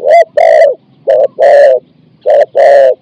Bye.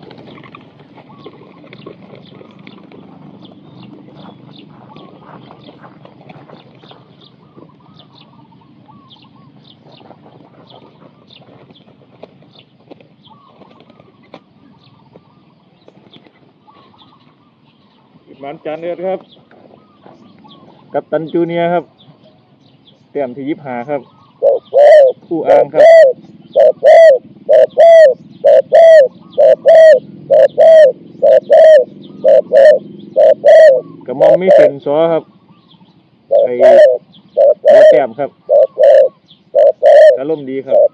มันจันเอิดครับ กับตันจูเนียครับเตี่ยมที่ยิบหาครับ คู่อ่างครับกระมอมไม่เส้นซอครับ ไอ้แต้มครับอารมณ์ดีครับ